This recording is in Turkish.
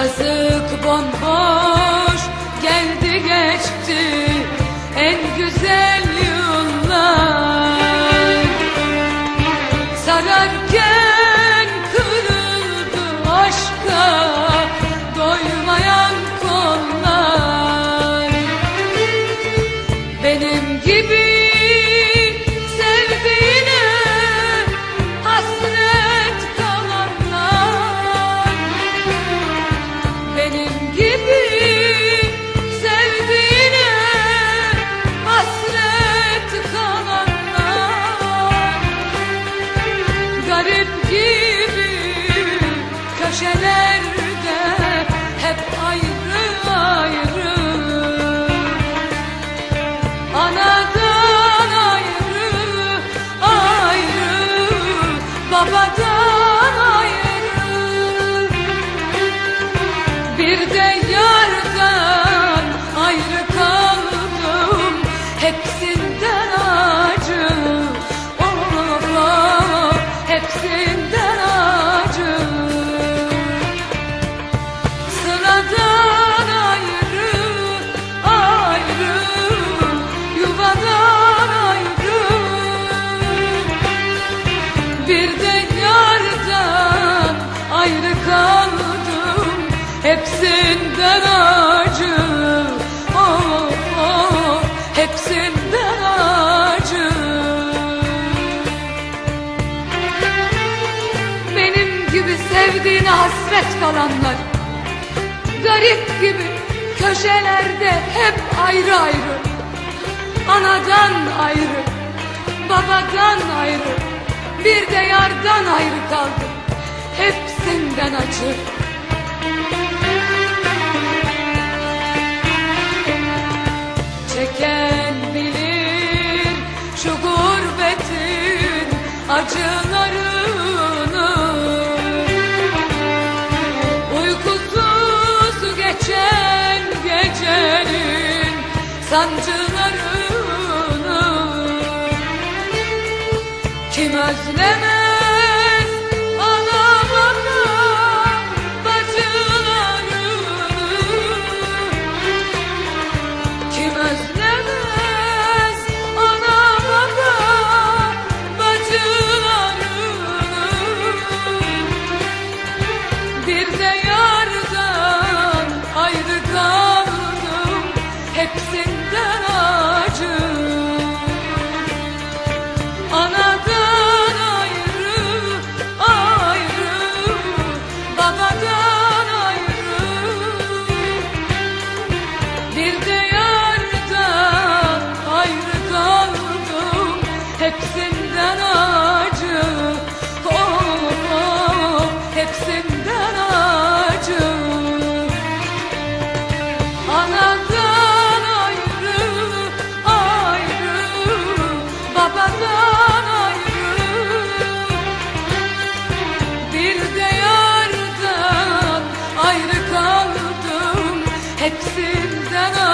Yazık bomboş geldi geçti. En güzel bir de yardan ayrı kaldım Hepsinden acı. Oh, oh, Hepsinden acı. Benim gibi sevdiğine hasret kalanlar Garip gibi köşelerde hep ayrı ayrı Anadan ayrı Babadan ayrı Bir de yardan ayrı kaldım Hepsinden acı Çeken bilir şu gurbetin acılarını. Uykusuz geçen gecenin sancılarını. Kim özlemez yardan ayrı kaldım Hepsinden acı. Anadan ayrı ayrı Babadan ayrı. Bir de yardan ayrı Hepsinden acı Anadan ayrı ayrı Babadan ayrı. Bir de yardan ayrı kaldım Hepsinden ayrı